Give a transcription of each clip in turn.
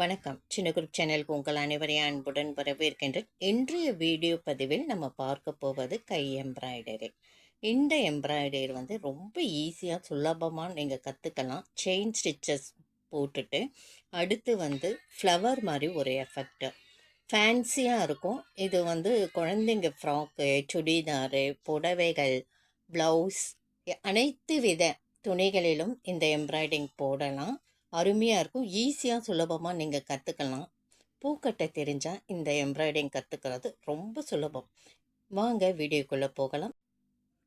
வணக்கம். சின்ன குரூப் சேனலுக்கு உங்கள் அனைவரையும் அன்புடன் வரவேற்கின்றேன். இன்றைய வீடியோ பதிவில் நம்ம பார்க்க போவது கை எம்ப்ராய்டரி. இந்த எம்ப்ராய்டரி வந்து ரொம்ப ஈஸியாக சுலபமாக நீங்கள் கற்றுக்கலாம் செயின் ஸ்டிச்சஸ் போட்டுட்டு அடுத்து வந்து ஃப்ளவர் மாதிரி ஒரு எஃபெக்ட். ஃபேன்சியாக இருக்கும். இது வந்து குழந்தைங்க ஃப்ராக்கு சுடிதாரு புடவைகள் ப்ளவுஸ் அனைத்து வித துணிகளிலும் இந்த எம்ப்ராய்டிங் போடலாம். அருமையாக இருக்கும். ஈஸியாக சுலபமாக நீங்கள் கற்றுக்கலாம் பூக்கட்டை தெரிஞ்சால் இந்த எம்ப்ராய்டிங் கற்றுக்கிறது ரொம்ப சுலபம். வாங்க வீடியோக்குள்ளே போகலாம்.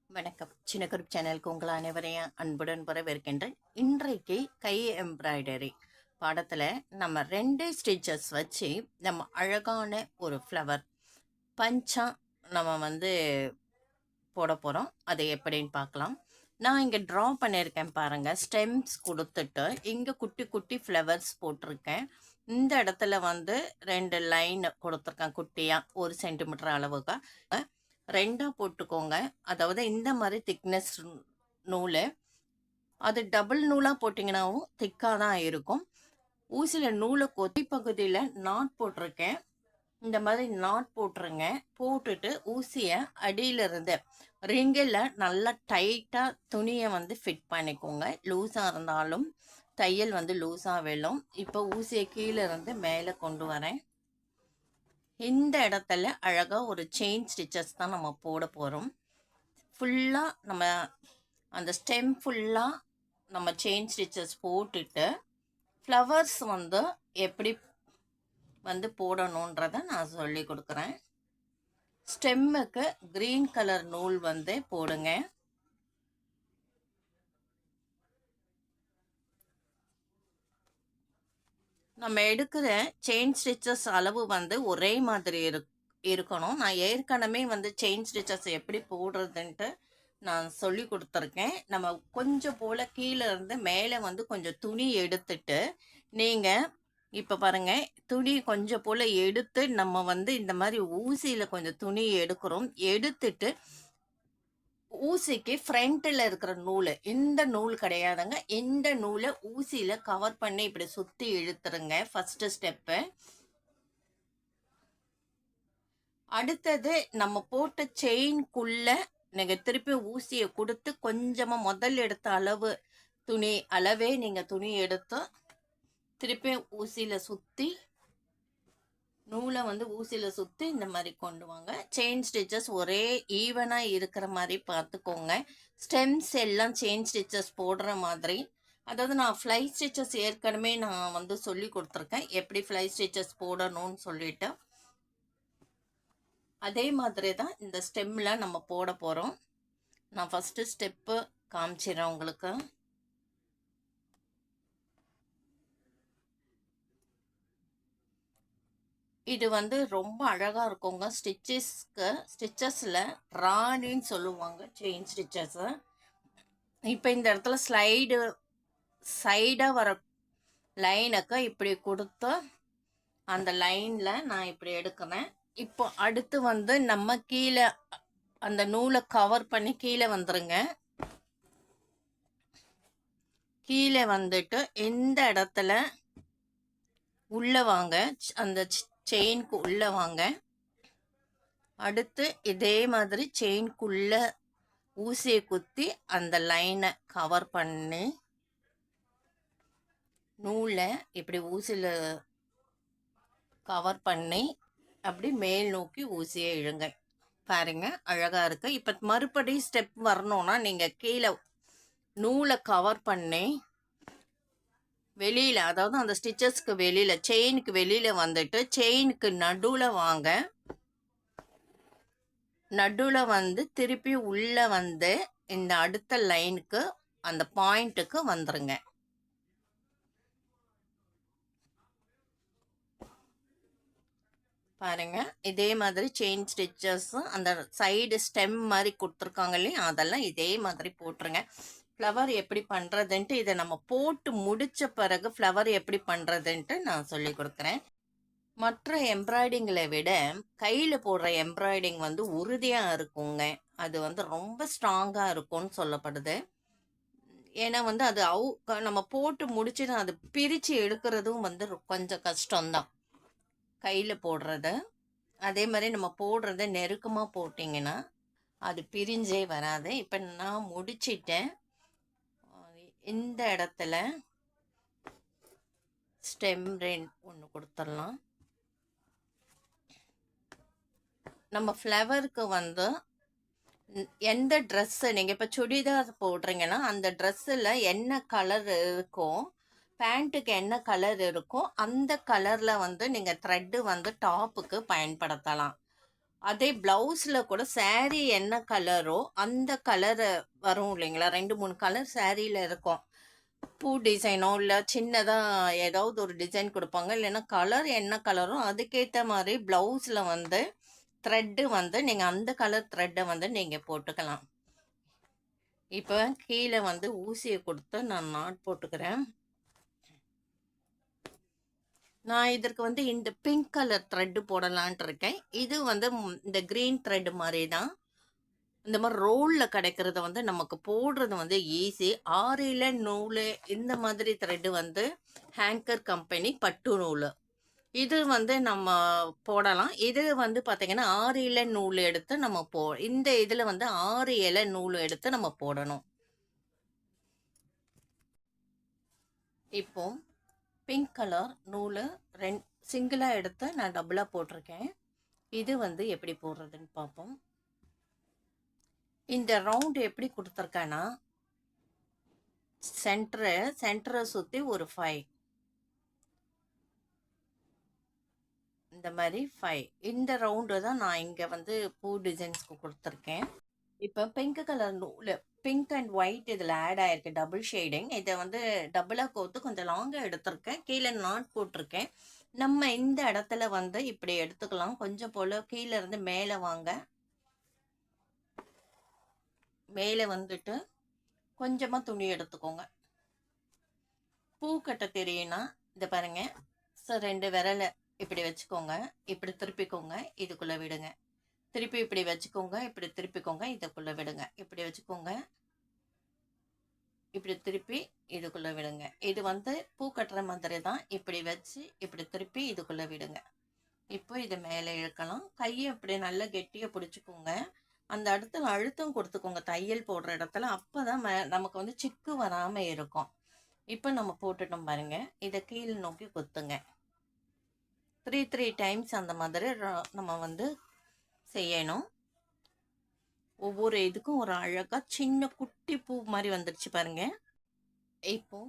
வணக்கம். சின்ன குரூப் சேனலுக்கு உங்கள் அனைவரையும் அன்புடன் வரவேற்கின்றேன். இன்றைக்கு கை எம்ப்ராய்டரி பாடத்தில் நம்ம ரெண்டே ஸ்டிச்சஸ் வச்சு நம்ம அழகான ஒரு ஃப்ளவர் பஞ்சாக நம்ம வந்து போட போகிறோம் அதை எப்படின்னு பார்க்கலாம். நான் இங்கே ட்ரா பண்ணியிருக்கேன் பாருங்கள் ஸ்டெம்ஸ் கொடுத்துட்டு இங்கே குட்டி குட்டி ஃப்ளவர்ஸ் போட்டிருக்கேன். இந்த இடத்துல வந்து ரெண்டு லைன் கொடுத்துருக்கேன் குட்டியாக ஒரு சென்டிமீட்டர் அளவுக்கு. ரெண்டாக போட்டுக்கோங்க. அதாவது இந்த மாதிரி திக்னஸ் நூல். அது டபுள் நூலாக போட்டிங்கனாவும் திக்காக தான் இருக்கும். ஊசியில் நூலை கொத்தி பகுதியில் நாட் போட்டிருக்கேன். இந்த மாதிரி நாட் போட்டுருங்க. போட்டுட்டு ஊசியை அடியிலிருந்து ரிங்கில் நல்லா டைட்டாக துணியை வந்து ஃபிட் பண்ணிக்கோங்க. லூஸாக இருந்தாலும் தையல் வந்து லூஸாக விழும். இப்போ ஊசியை கீழே இருந்து மேலே கொண்டு வரேன். இந்த இடத்துல அழகாக ஒரு செயின் ஸ்டிச்சஸ் தான் நம்ம போட போகிறோம் ஃபுல்லாக நம்ம அந்த ஸ்டெம் ஃபுல்லாக நம்ம செயின் ஸ்டிச்சஸ் போட்டுட்டு ஃப்ளவர்ஸ் வந்து எப்படி வந்து போடணுன்றதை நான் சொல்லி கொடுக்குறேன். ஸ்டெம்முக்கு க்ரீன் கலர் நூல் வந்து போடுங்க. நம்ம எடுக்கிற செயின் ஸ்டிச்சஸ் அளவு வந்து ஒரே மாதிரி இரு இருக்கணும். நான் ஏற்கனவே வந்து செயின் ஸ்டிச்சஸ் எப்படி போடுறதுன்ட்டு நான் சொல்லி கொடுத்துருக்கேன். நம்ம கொஞ்சம் போல் கீழே இருந்து மேலே வந்து கொஞ்சம் துணி எடுத்துட்டு நீங்கள் இப்போ பாருங்க துணி கொஞ்சம் போல் எடுத்து நம்ம வந்து இந்த மாதிரி ஊசியில் கொஞ்சம் துணி எடுக்கிறோம். எடுத்துட்டு ஊசிக்கு ஃப்ரண்ட்டில் இருக்கிற நூல் இந்த நூல் கிடையாதுங்க. எந்த நூலை ஊசியில் கவர் பண்ணி இப்படி சுற்றி இழுத்துருங்க ஃபஸ்ட்டு ஸ்டெப்பு அடுத்தது நம்ம போட்ட செயின்குள்ளே நீங்கள் திருப்பி ஊசியை கொடுத்து கொஞ்சமாக முதல் எடுத்த அளவு துணி அளவே நீங்கள் துணி எடுத்து திருப்பி ஊசியில் சுற்றி நூலை வந்து ஊசியில் சுற்றி இந்த மாதிரி கொண்டு வாங்க. செயின் ஸ்டிச்சஸ் ஒரே ஈவனாக இருக்கிற மாதிரி பார்த்துக்கோங்க. ஸ்டெம்ஸ் எல்லாம் செயின் ஸ்டிச்சஸ் போடுற மாதிரி. அதாவது நான் ஃப்ளை ஸ்டிச்சஸ் ஏற்கனவே நான் வந்து சொல்லி கொடுத்துருக்கேன். எப்படி ஃப்ளை ஸ்டிச்சஸ் போடணும்னு சொல்லிட்டு. அதே மாதிரி தான் இந்த ஸ்டெம்மில் நம்ம போட போகிறோம் நான் ஃபஸ்ட்டு ஸ்டெப்பு காமிச்சிடுறேன் உங்களுக்கு. இது வந்து ரொம்ப அழகாக இருக்குங்க. ஸ்டிச்சஸ்க்கு ஸ்டிச்சஸில் ராணின்னு சொல்லுவாங்க செயின் ஸ்டிச்சஸை. இப்போ இந்த இடத்துல ஸ்லைடு சைடாக வர லைனுக்கு இப்படி கொடுத்து அந்த லைனில் நான் இப்படி எடுக்கிறேன். இப்போ அடுத்து வந்து நம்ம கீழே அந்த நூலை கவர் பண்ணி கீழே வந்துருங்க. கீழே வந்துட்டு எந்த இடத்துல உள்ளே வாங்க அந்த செயின்க்கு உள்ளே வாங்க. அடுத்து இதே மாதிரி செயின்குள்ளே ஊசியை குத்தி அந்த லைனை கவர் பண்ணி. நூலை இப்படி ஊசியில் கவர் பண்ணி அப்படி மேல் நோக்கி ஊசியை இழுங்க. பாருங்க அழகாக இருக்குது இப்போ மறுபடி ஸ்டெப் வரணும்னா நீங்கள் கீழே நூலை கவர் பண்ணி வெளியில் அதாவது அந்த ஸ்டிச்சஸ்க்கு வெளியில் செயினுக்கு வெளியில் வந்துட்டு செயினுக்கு நடுவில் வாங்க. நடுவில் வந்து திருப்பி உள்ளே வந்து இந்த அடுத்த லைனுக்கு அந்த பாயிண்ட்டுக்கு வந்துருங்க. பாருங்க இதே மாதிரி செயின் ஸ்டிச்சஸும் அந்த சைடு ஸ்டெம் மாதிரி கொடுத்துருக்காங்க இல்லையா? அதெல்லாம் இதே மாதிரி போட்டுருங்க. ஃப்ளவர் எப்படி பண்ணுறதுன்ட்டு இதை நம்ம போட்டு முடித்த பிறகு ஃப்ளவர் எப்படி பண்ணுறதுன்ட்டு நான் சொல்லி கொடுக்குறேன். மற்ற எம்ப்ராய்டிங்களை விட கையில் போடுற எம்ப்ராய்டிங் வந்து உறுதியாக இருக்குங்க. அது வந்து ரொம்ப ஸ்ட்ராங்காக இருக்கும்னு சொல்லப்படுது. ஏன்னா வந்து அது அவு நம்ம போட்டு முடிச்சுட்டு அது பிரித்து எடுக்கிறதும் வந்து கொஞ்சம் கஷ்டம்தான். கையில் போடுறது. அதே மாதிரி நம்ம போடுறத நெருக்கமாக போட்டிங்கன்னா அது பிரிஞ்சே வராது. இப்போ நான் முடிச்சிட்டேன். இந்த இடத்துல ஸ்டெம் ரெயின் ஒன்று கொடுத்துடலாம். நம்ம ஃப்ளவருக்கு வந்து எந்த ட்ரெஸ்ஸு நீங்கள் இப்போ சுடிதார் போடுறீங்கன்னா அந்த ட்ரெஸ்ஸில் என்ன கலர் இருக்கோ பேண்ட்டுக்கு என்ன கலர் இருக்கோ அந்த கலரில் வந்து நீங்கள் த்ரெட்டு வந்து டாப்புக்கு பயன்படுத்தலாம். அதே ப்ளவுஸில் கூட சேரீ என்ன கலரோ அந்த கலரை வரும் இல்லைங்களா? ரெண்டு மூணு கலர் சேரீயில் இருக்கும். பூ டிசைனோ இல்லை சின்னதாக ஏதாவது ஒரு டிசைன் கொடுப்பாங்க. இல்லைன்னா கலர் என்ன கலரோ அதுக்கேற்ற மாதிரி ப்ளவுஸில் வந்து த்ரெட்டு வந்து நீங்கள் அந்த கலர் த்ரெட்டை வந்து நீங்கள் போட்டுக்கலாம். இப்போ கீழே வந்து ஊசியை கொடுத்து நான் நாட் போட்டுக்கிறேன். நான் இதற்கு வந்து இந்த பிங்க் கலர் த்ரெட்டு போடலான்ட்டு இருக்கேன் இது வந்து இந்த க்ரீன் த்ரெட்டு மாதிரி தான் இந்த மாதிரி ரோலில் கிடைக்கிறத வந்து நமக்கு போடுறது வந்து ஈஸி ஆறில் நூல் இந்த மாதிரி த்ரெட்டு வந்து ஹேங்கர் கம்பெனி பட்டு நூல். இது வந்து நம்ம போடலாம். இது வந்து பார்த்தீங்கன்னா ஆறு இலை நூல் எடுத்து நம்ம போ இந்த இதில் வந்து ஆறு இலை நூல் எடுத்து நம்ம போடணும். இப்போ பிங்க் கலர் நூல் ரெண் சிங்கிளாக எடுத்து நான் டபுளாக போட்டிருக்கேன். இது வந்து எப்படி போடுறதுன்னு பார்ப்போம். இந்த ரவுண்டு எப்படி கொடுத்துருக்கேன்னா சென்டரு சென்டரை சுற்றி ஒரு ஃபைவ் இந்த மாதிரி ஃபைவ் இந்த ரவுண்டு தான் நான் இங்கே வந்து பூ டிசைன்ஸ்க்கு கொடுத்துருக்கேன். இப்போ பிங்க் கலர் நூல் பிங்க் அண்ட் ஒயிட் இதில் ஆட் ஆகிருக்கு டபுள் ஷேடிங். இதை வந்து டபுளாக கோத்து கொஞ்சம் லாங்காக எடுத்திருக்கேன். கீழே நாட் போட்டிருக்கேன். நம்ம இந்த இடத்துல வந்து இப்படி எடுத்துக்கலாம். கொஞ்சம் போல் கீழே இருந்து மேலே வாங்க. மேலே வந்துட்டு கொஞ்சமாக துணி எடுத்துக்கோங்க. பூ கட்ட தெரியும்னா இதை பாருங்க. ஸோ ரெண்டு விரலை இப்படி வச்சுக்கோங்க. இப்படி திருப்பிக்கோங்க. இதுக்குள்ளே விடுங்க. திருப்பி இப்படி வச்சுக்கோங்க இப்படி திருப்பிக்கோங்க இதுக்குள்ளே விடுங்க. இப்படி வச்சுக்கோங்க. இப்படி திருப்பி இதுக்குள்ளே விடுங்க. இது வந்து பூ கட்டுற மாதிரி தான். இப்படி வச்சு இப்படி திருப்பி இதுக்குள்ளே விடுங்க. இப்போ இது மேலே இழுக்கலாம். கையை இப்படி நல்லா கெட்டியாக பிடிச்சிக்கோங்க. அந்த இடத்துல அழுத்தம் கொடுத்துக்கோங்க. தையல் போடுற இடத்துல அப்போ தான் நமக்கு வந்து சிக்கு வராமல் இருக்கும். இப்போ நம்ம போட்டுட்டோம் பாருங்க. இதை கீழ் நோக்கி குத்துங்க. த்ரீ த்ரீ டைம்ஸ் அந்த மாதிரி நம்ம வந்து செய்யணும். ஒவ்வொரு இதுக்கும் ஒரு அழகாக சின்ன குட்டி பூ மாதிரி வந்துடுச்சு பாருங்க. இப்போ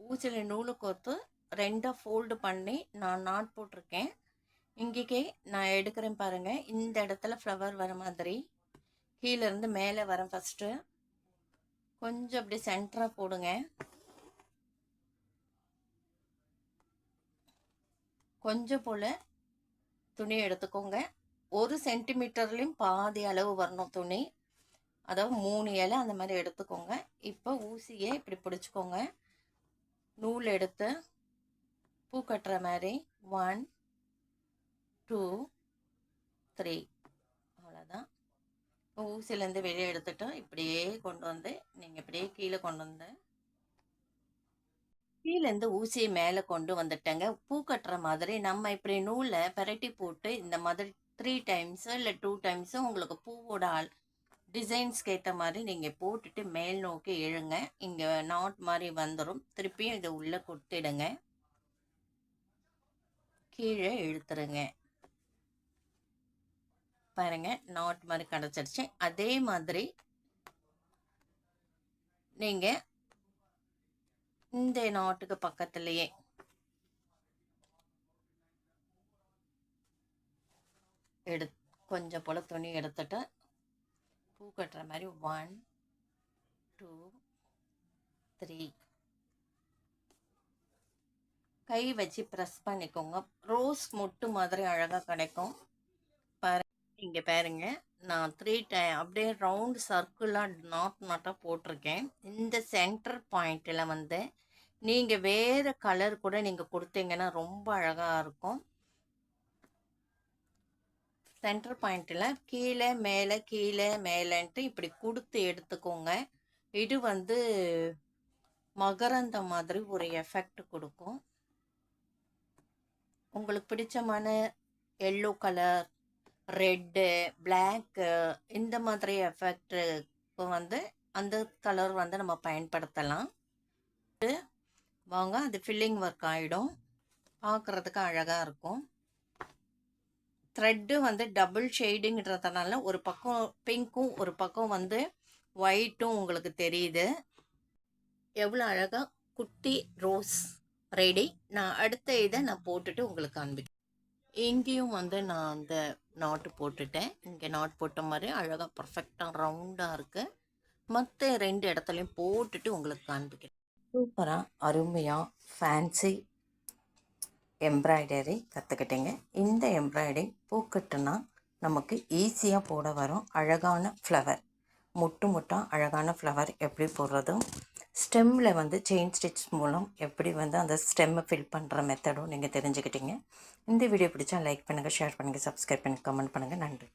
ஊசியில் நூலு கோர்த்து ரெண்டாக ஃபோல்டு பண்ணி நான் நாட் போட்டிருக்கேன். இங்கேக்கே நான் எடுக்கிறேன் பாருங்கள் இந்த இடத்துல ஃப்ளவர் வர மாதிரி. கீழேருந்து மேலே வரேன் ஃபஸ்ட்டு கொஞ்சம் அப்படி சென்டராக போடுங்க. கொஞ்சம் போல் துணி எடுத்துக்கோங்க. ஒரு சென்டிமீட்டர்லேயும் பாதி அளவு வரணும் துணி. அதாவது மூணு இலை அந்த மாதிரி எடுத்துக்கோங்க. இப்போ ஊசியை இப்படி பிடிச்சிக்கோங்க. நூல் எடுத்து பூ கட்டுற மாதிரி. ஒன் டூ த்ரீ அவ்வளோதான் ஊசிலேருந்து வெளியே எடுத்துட்டு இப்படியே கொண்டு வந்து நீங்கள் இப்படியே கீழே கொண்டு வந்து கீழேருந்து ஊசியை மேலே கொண்டு வந்துட்டேங்க. பூ கட்டுற மாதிரி நம்ம இப்படி நூலை பரட்டி போட்டு இந்த மாதிரி த்ரீ டைம்ஸோ இல்லை டூ டைம்ஸோ உங்களுக்கு பூவோட ஆள் டிசைன்ஸ்க்கு ஏற்ற மாதிரி நீங்கள் போட்டுட்டு மேல் நோக்கி இழுங்க. இங்கே நாட் மாதிரி வந்துடும் திருப்பியும் இதை உள்ளே கொடுத்துடுங்க. கீழே இழுத்துருங்க. பாருங்க நாட் மாதிரி கிடச்சிருச்சு. அதே மாதிரி நீங்கள் இந்த நாட்டுக்கு பக்கத்துலேயே எடு கொஞ்சம் போல் துணி எடுத்துட்டு பூ கட்டுற மாதிரி ஒன் டூ த்ரீ கை வச்சு ப்ரெஸ் பண்ணிக்கோங்க. ரோஸ் மொட்டு மாதிரி அழகாக கிடைக்கும். பாரு இங்கே பாருங்க. நான் த்ரீ டை அப்படியே ரவுண்ட் சர்க்குலாக நாட் நாட்டாக போட்டிருக்கேன். இந்த சென்டர் பாயிண்டில் வந்து நீங்கள் வேறு கலர் கூட நீங்கள் கொடுத்தீங்கன்னா ரொம்ப அழகாக இருக்கும். சென்டர் பாயிண்டில் கீழே மேலே கீழே மேலேன்ட்டு இப்படி கொடுத்து எடுத்துக்கோங்க. இது வந்து மகரந்த மாதிரி ஒரு எஃபெக்ட் கொடுக்கும். உங்களுக்கு பிடிச்சமான எல்லோ கலர் ரெட்டு பிளாக்கு இந்த மாதிரி எஃபெக்ட் வந்து அந்த கலர் வந்து நம்ம பயன்படுத்தலாம். வாங்க அது ஃபில்லிங் ஒர்க் ஆகிடும் பார்க்குறதுக்கு அழகாக இருக்கும். த்ரெட்டு வந்து டபுள் ஷெய்டுங்கிறதுனால ஒரு பக்கம் பிங்க்கும் ஒரு பக்கம் வந்து ஒயிட்டும் உங்களுக்கு தெரியுது. எவ்வளோ அழகாக குட்டி ரோஸ் ரெடி நான் அடுத்த இதை நான் போட்டுட்டு உங்களுக்கு காண்பிக்கிறேன். இங்கேயும் வந்து நான் அந்த நாட்டு போட்டுட்டேன். இங்கே நாட் போட்ட மாதிரி அழகாக பர்ஃபெக்டாக ரவுண்டாக இருக்குது மற்ற ரெண்டு இடத்துலையும் போட்டுட்டு உங்களுக்கு காண்பிக்கிறேன். சூப்பராக அருமையாக ஃபேன்சி எம்ப்ராய்டரி கற்றுக்கிட்டேங்க இந்த எம்ப்ராய்டரி பூக்கட்டுனா நமக்கு ஈஸியாக போட வரும். அழகான ஃப்ளவர். முட்டு முட்டாக அழகான ஃப்ளவர் எப்படி போடுறதும் ஸ்டெம்மில் வந்து செயின் ஸ்டிச் மூலம் எப்படி வந்து அந்த ஸ்டெம்மை ஃபில் பண்ணுற மெத்தடும் நீங்கள் தெரிஞ்சுக்கிட்டீங்க. இந்த வீடியோ பிடிச்சா லைக் பண்ணுங்கள் ஷேர் பண்ணுங்கள் சப்ஸ்கிரைப் பண்ணுங்கள் கமெண்ட் பண்ணுங்கள் நன்றி.